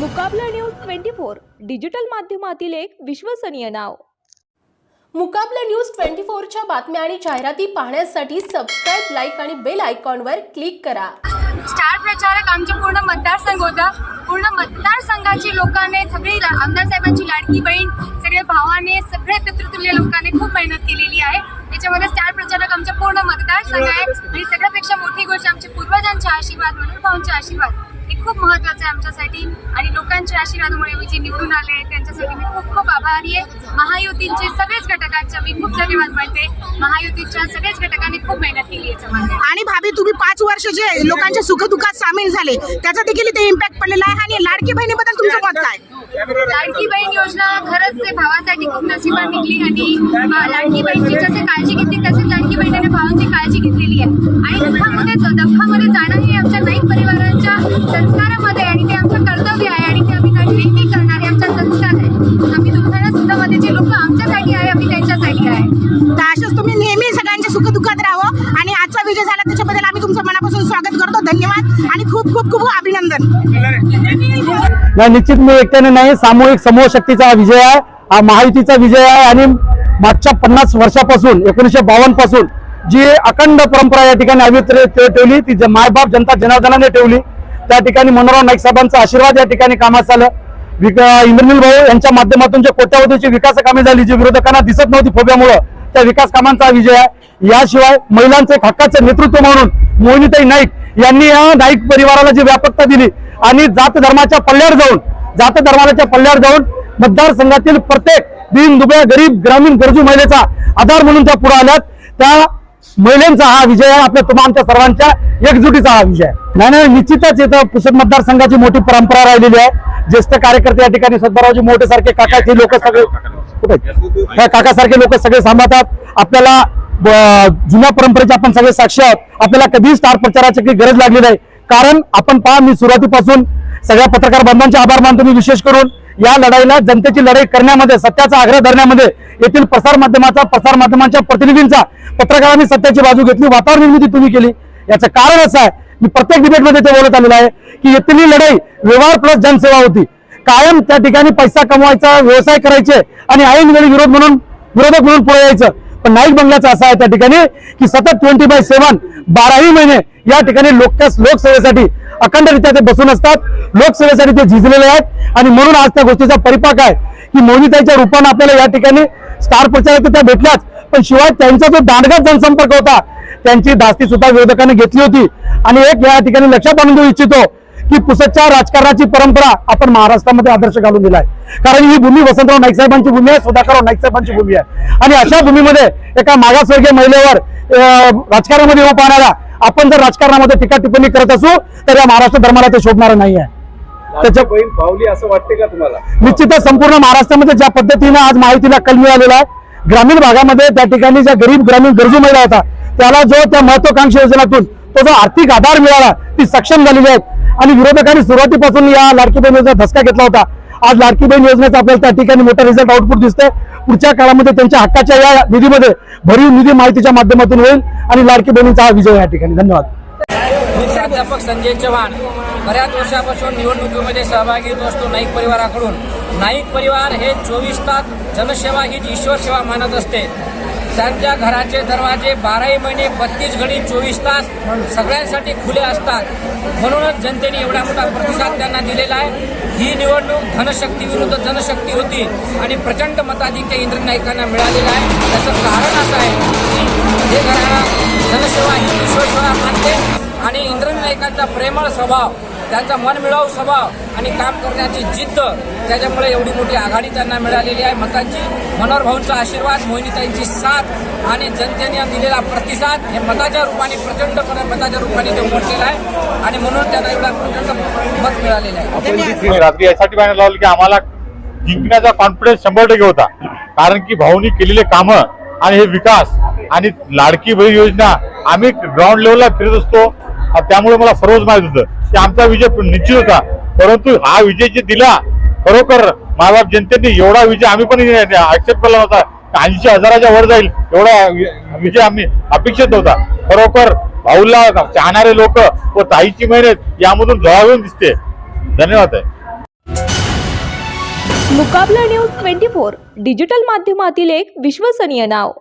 मुकाबला news twenty four digital माध्यमातील एक विश्वसनीय नाव. मुकाबला न्यूज ट्वेंटी फोरच्या बातम्या आणि जाहिराती पाहण्यासाठी सबस्क्राईब लाईक आणि बेल आयकॉनवर क्लिक करा. स्टार प्रचारक आमचे पूर्ण मतदारसंघ होता. पूर्ण मतदारसंघाची लोकांनी सगळी आमदार साहेबांची लाडकी बहीण सगळे भावाने सगळे पितृतुल्य लोकांनी खूप मेहनत केलेली आहे. त्याच्यामध्ये स्टार प्रचारक आमचा पूर्ण मतदारसंघ आहे. आणि सगळ्यापेक्षा मोठी गोष्ट आमच्या पूर्वजांचे आशीर्वाद म्हणून भाऊंचे आशीर्वाद. खूप महत्वाचं आहे आमच्यासाठी. आणि लोकांच्या आशीर्वादामुळे मी जे निवडून आले त्यांच्यासाठी मी खूप खूप आभारी आहे. महायुतीचे सगळेच घटकांचे मी खूप धन्यवाद म्हणते महायुतीच्या सगळेच घटकांनी खूप मेहनत केली याच्यामध्ये आणि भाभी तुम्ही पाच वर्ष जे लोकांच्या सुखदुःखात सामील झाले त्याचा देखील इथे इम्पॅक्ट पडलेला आहे. आणि लाडकी बहिणीबद्दल तुमचं मत काय? लाडकी बहीण योजना खरंच ते भावासाठी खूप नशिबात निघली आणि लाडकी बहीणची जसे काळजी घेतली तसेच लाडकी बहिणीने भावांची काळजी घेतलेली आहे. आणि दुःखामध्ये दुःखामध्ये जाणं तर असेच तुम्ही नेहमी सगळ्यांच्या सुखदुःखात राहावं. आणि आजचा विजय झाला त्याच्याबद्दल आम्ही तुमचं मनापासून स्वागत करतो. धन्यवाद आणि खूप खूप खूप अभिनंदन. नाही निश्चित मी एकट्याने नाही सामूहिक समूह शक्तीचा हा विजय आहे. हा महायुतीचा विजय आहे आणि मागच्या पन्नास वर्षापासून एकोणीसशे बावन्नपासून जी अखंड परंपरा या ठिकाणी आम्ही ठेवली ती मायबाप जनता जनार्दनाने ठेवली त्या ठिकाणी मनोहर नाईक साहेबांचा आशीर्वाद या ठिकाणी कामात आलं इंद्रनील भाऊ यांच्या माध्यमातून जे कोट्यावधीची विकास कामे झाली जी विरोधकांना दिसत नव्हती फोब्यामुळे त्या विकास कामांचा विजय आहे. याशिवाय महिलांचे हक्काचे हक्काचं नेतृत्व म्हणून मोहिनीताई नाईक यांनी या नाईक परिवाराला जी व्यापकता दिली आणि जात धर्माच्या पल्ल्यावर जाऊन जात धर्माच्या पल्ल्यावर जाऊन मतदारसंघातील प्रत्येक दीन दुबळ्या गरीब ग्रामीण गरजू महिलेचा आधार म्हणून त्या पुढे आल्यात. त्या महिलांचा हा विजय आहे आपल्या तुम्हा आमच्या सर्वांच्या एकजुटीचा हा विजय नाही नाही निश्चितच इथं पुसद मतदारसंघाची मोठी परंपरा राहिलेली आहे. ज्येष्ठ कार्यकर्ते या ठिकाणी सद्भावजी मोठे सारखे काकाचे लोक सगळे कुठे ह्या काकासारखे लोक सगळे सांभाळतात. आपल्याला जुन्या परंपरेचे आपण सगळे साक्षी आहोत. आपल्याला कधीही स्टार प्रचाराची काही गरज लागली नाही. कारण आपण पहा मी सुरुवातीपासून सगळ्या पत्रकार बांधवांचे आभार मानतो. मी विशेष करून या लढाईला जनतेची लढाई करण्यामध्ये सत्याचा आग्रह धरण्यामध्ये येथील प्रसार माध्यमाचा प्रसार माध्यमांच्या प्रतिनिधींचा पत्रकारांनी सत्याची बाजू घेतली वातावरण निर्मिती तुम्ही केली. याचं कारण असं आहे मी प्रत्येक डिबेटमध्ये ते बोलत आलेलं आहे की येथील लढाई व्यवहार प्लस जनसेवा होती. कायम त्या ठिकाणी पैसा कमवायचा व्यवसाय करायचे आणि ऐनवेळी विरोध म्हणून विरोधक म्हणून पुढे यायचं. पण नाईक बंगल्याचा असं आहे त्या ठिकाणी की सतत ट्वेंटी बाय सेव्हन बाराही महिने या ठिकाणी लोक लोकसेवेसाठी अखंडरित्या ते बसून असतात. लोकसेवेसाठी ते झिजलेले आहेत. आणि म्हणून आज त्या गोष्टीचा परिपाक आहे की मोहिनीताईच्या रूपानं आपल्याला या ठिकाणी स्टार प्रचारक त्या भेटल्याच. पण शिवाय त्यांचा जो दांडगात जनसंपर्क होता त्यांची दास्ती सुद्धा विरोधकांनी घेतली होती. आणि एक या ठिकाणी लक्षात आणून देऊ इच्छितो की पुसदच्या राजकारणाची परंपरा आपण महाराष्ट्रामध्ये आदर्श घालून दिलाय. कारण ही भूमी वसंतराव नाईक साहेबांची भूमी आहे सुधाकरराव नाईक साहेबांची भूमी आहे. आणि अशा भूमीमध्ये एका मागासवर्गीय महिलेवर राजकारणामध्ये येऊ पाहणारा आपण जर राजकारणामध्ये टीका टिप्पणी करत असू तर या महाराष्ट्र धर्माला ते शोभणारं नाही आहे त्याच्या बहीण पावली असं वाटते का तुम्हाला? निश्चितच संपूर्ण महाराष्ट्रामध्ये ज्या पद्धतीनं आज माहितीला कल मिळालेला आहे ग्रामीण भागामध्ये त्या ठिकाणी ज्या गरीब ग्रामीण गरजू महिला होता त्याला जो त्या महत्वाकांक्षी योजनेतून तो जो आर्थिक आधार मिळाला ती सक्षम झालेली आहेत. आणि विरोधकांनी सुरुवातीपासून या लाडकी बहीण योजनेचा धसका घेतला होता. आज लाडकी बहीण योजनेचा आपल्याला त्या ठिकाणी मोठा रिझल्ट आउटपुट दिसतंय. पुढच्या काळामध्ये त्यांच्या हक्काच्या या निधीमध्ये भरीव निधी माहितीच्या माध्यमातून होईल आणि लाडकी बहिणीचा हा विजय या ठिकाणी. धन्यवाद. प्राध्यापक संजय चव्हाण. बऱ्याच वर्षापासून निवडणुकीमध्ये सहभागी होत असतो नाईक परिवाराकडून. नाईक परिवार हे चोवीस तास जनसेवा ही ईश्वर सेवा मानत असते. त्यांच्या घराचे दरवाजे बाराही महिने बत्तीस घडी चोवीस तास सगळ्यांसाठी खुले असतात. म्हणूनच जनतेने एवढा मोठा प्रतिसाद त्यांना दिलेला आहे. ही निवडणूक धनशक्ती विरुद्ध जनशक्ती होती आणि प्रचंड मताधिक्य इंद्र नाईकांना मिळालेलं आहे. त्याचं कारण असं आहे की हे घराणा जनसेवा ही विश्वसेवा मानते आणि इंद्र नाईकांचा प्रेमळ स्वभाव त्यांचा मनमिळावू स्वभाव आणि काम करण्याची जिद्द त्याच्यामुळे एवढी मोठी आघाडी त्यांना मिळालेली आहे. मतांची मनोहर भाऊंचा आशीर्वाद मोहिनीताईंची साथ आणि जनतेने दिलेला प्रतिसाद हे मताच्या रूपाने प्रचंडपणे मताच्या रूपाने ते उमटलेलं आहे. आणि म्हणून त्यांना एवढा प्रचंड मत मिळालेलं आहे. रात्री यासाठी लावलं की आम्हाला जिंकण्याचा कॉन्फिडन्स शंभर टक्के होता. कारण की भाऊनी केलेले कामं आणि हे विकास आणि लाडकी बहीण योजना आम्ही ग्राउंड लेवलला फिरत असतो. त्यामुळे मला सर्वच माहीत होतं. की आमचा विजय निश्चित होता. परंतु हा विजय जे दिला खरोखर मायबाप जनतेने एवढा विजय आम्ही पण ऍक्सेप्ट केला होता ऐंशी हजाराच्या वर जाईल एवढा विजय आम्ही अपेक्षित होता खरोखर भाऊला चाहणारे लोक व ताईची मेहनत यामधून जळावून दिसते. धन्यवाद आहे मुकाबला न्यूज ट्वेंटी फोर डिजिटल माध्यमातील एक विश्वसनीय नाव.